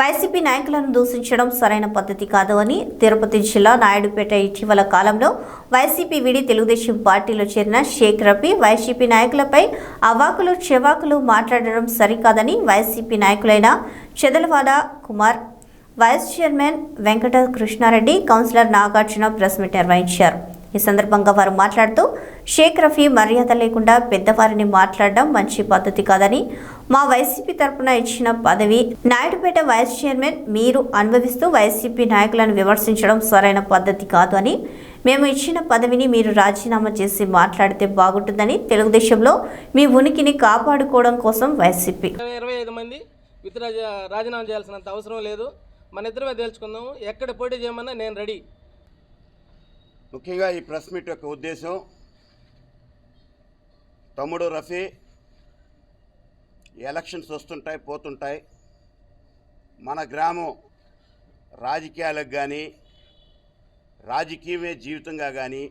YCP నాయకులను దూషించడం సరైన పద్ధతి కాదు అని తిరుపతి జిల్లా నాయుడుపేట ఇటీవల కాలంలో వైసీపీ విడి తెలుగుదేశం పార్టీలో చేరిన షేక్ రఫీ వైసీపీ నాయకులపై అవాకులు చెవాకులు మాట్లాడడం సరికాదని YCP నాయకులైన Chedalavada Kumar vice chairman Venkata Krishnareddy councillor Nagarjuna press meet నిర్వహించారు. ఈ సందర్భంగా వారు మాట్లాడుతూ షేక్ రఫీ మర్యాద లేకుండా పెద్దవారిని మాట్లాడడం మంచి పద్ధతి కాదని మా వైసీపీ తరపున ఇచ్చిన పదవి నాయుడుపేట వైస్ చైర్మన్ మీరు అనుభవిస్తూ వైసీపీ నాయకులను విమర్శించడం సరైన పద్ధతి కాదు అని మేము ఇచ్చిన పదవిని మీరు రాజీనామా చేసి మాట్లాడితే బాగుంటుందని తెలుగుదేశంలో మీ ఉనికిని కాపాడుకోవడం కోసం వైసీపీ. ఇరవై ఇరవై ఐదు మంది విత్ రాజీనామా చేయాల్సినంత అవసరం లేదు. మన ఇద్దరమే తేల్చుకుందాం ఎక్కడ పోటీ చేయమన్నా నేను రెడీ. ముఖ్యంగా ఈ ప్రెస్ మీట్ యొక్క ఉద్దేశం తమ్ముడు రఫీ ఎలక్షన్స్ వస్తుంటాయి పోతుంటాయి. మన గ్రామం రాజకీయాలకు కానీ రాజకీయమే జీవితంగా కానీ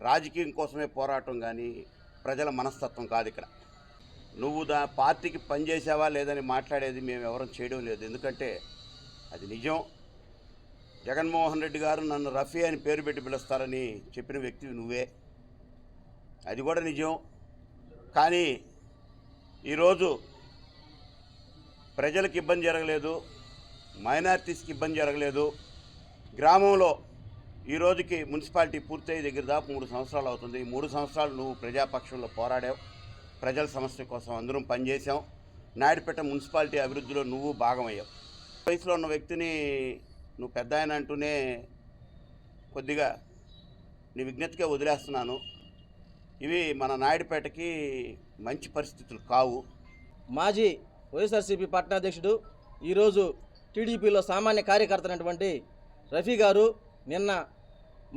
రాజకీయం కోసమే పోరాటం కానీ ప్రజల మనస్తత్వం కాదు ఇక్కడ. నువ్వు దా పార్టీకి పనిచేసావా లేదని మాట్లాడేది మేము ఎవరం చేయడం లేదు. ఎందుకంటే అది నిజం. జగన్మోహన్ రెడ్డి గారు నన్ను రఫీ అని పేరు పెట్టి పిలుస్తారని చెప్పిన వ్యక్తి నువ్వే. అది కూడా నిజం. కానీ ఈరోజు ప్రజలకు ఇబ్బంది జరగలేదు మైనార్టీస్కి ఇబ్బంది జరగలేదు. గ్రామంలో ఈ రోజుకి మున్సిపాలిటీ పూర్తయ్యే దగ్గర దాకా మూడు సంవత్సరాలు అవుతుంది. ఈ మూడు సంవత్సరాలు నువ్వు ప్రజాపక్షంలో పోరాడావు. ప్రజల సమస్య కోసం అందరం పనిచేసాం నాయుడుపేట మున్సిపాలిటీ అభివృద్ధిలో నువ్వు భాగమయ్యావు. వయసులో ఉన్న వ్యక్తిని నువ్వు పెద్ద ఆయన అంటూనే కొద్దిగా నీ విజ్ఞతగా వదిలేస్తున్నాను. ఇవి మన నాయుడుపేటకి మంచి పరిస్థితులు కావు. మాజీ వైఎస్ఆర్సీపీ పట్టణాధ్యక్షుడు ఈరోజు టీడీపీలో సామాన్య కార్యకర్త అయినటువంటి రఫీ గారు నిన్న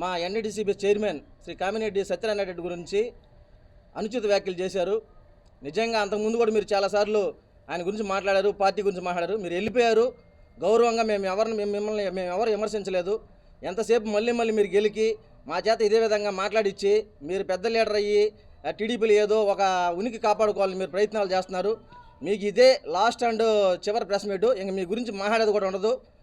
మా ఎన్డీసీబీ చైర్మన్ శ్రీ కామినేటి సత్యనారాయణ రెడ్డి గురించి అనుచిత వ్యాఖ్యలు చేశారు. నిజంగా అంతకుముందు కూడా మీరు చాలాసార్లు ఆయన గురించి మాట్లాడారు పార్టీ గురించి మాట్లాడారు మీరు వెళ్ళిపోయారు. గౌరవంగా మేము ఎవరిని మేము మిమ్మల్ని మేము ఎవరు విమర్శించలేదు. ఎంతసేపు మళ్ళీ మళ్ళీ మీరు గెలికి మా చేత ఇదే విధంగా మాట్లాడిచ్చి మీరు పెద్ద లీడర్ అయ్యి టీడీపీలు టీడీపీలో ఏదో ఒక ఉనికి కాపాడుకోవాలని మీరు ప్రయత్నాలు చేస్తున్నారు. మీకు ఇదే లాస్ట్ అండ్ చివరి ప్రెస్ మీట్ ఇంక మీ గురించి మాట్లాడేది కూడా ఉండదు.